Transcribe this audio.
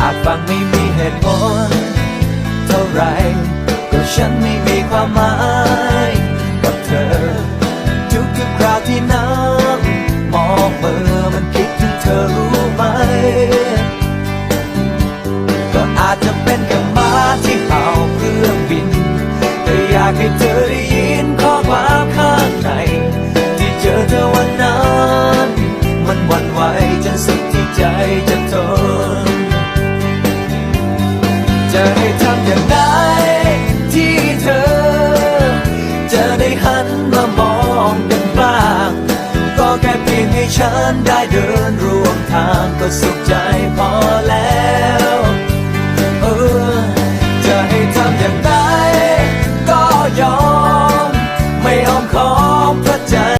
อาจฟังไม่มีเหตุผลเท่าไรก็ฉันไม่มีความหมายกับเธอ ทุกทุกคราวที่น้ำมองเบอร์มันคิดถึงเธอรู้ไหม ก็อาจจะเป็นแค่หมาที่เห่าเครื่องบิน แต่อยากให้เธอได้ จะให้ทำอย่างไรที่เธอ จะได้หันมามองกันบ้างก็แค่เพียงให้ฉันได้เดินร่วมทางก็สุขใจพอแล้วจะให้ทำอย่างไรก็ยอม ไม่อ้อมขอ